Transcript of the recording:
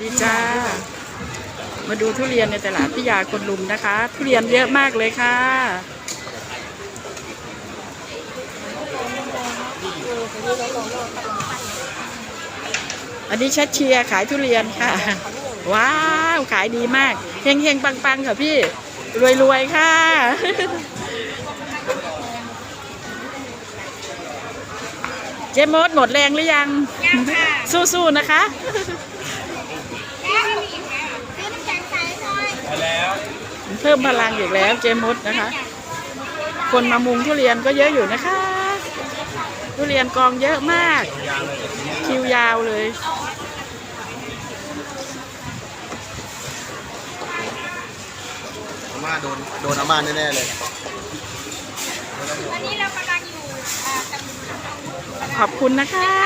ดีจ้า มาดูทุเรียนในตลาดพิยาคนลุมนะคะ ทุเรียนเยอะมากเลยค่ะ อันนี้ชัดเชียร์ขายทุเรียนค่ะ ว้าว ขายดีมากเฮงเฮงๆปังๆค่ะพี่ รวยๆค่ะเจมดหมดแรงหรือยัง ยังค่ะ สู้ๆนะคะ แล้วมีอีกไหมซื้อน้ำแข็งใสหน่อย เพิ่มพลังอีกแล้วเจมดนะคะ คนมามุงทุเรียนก็เยอะอยู่นะคะ ทุเรียนกองเยอะมาก คิวยาวเลยอาม่าโดนโดนอาม่าแน่ๆเลยอันนี้เรากำลังอยู่อ่ากับขอบคุณนะคะจะมี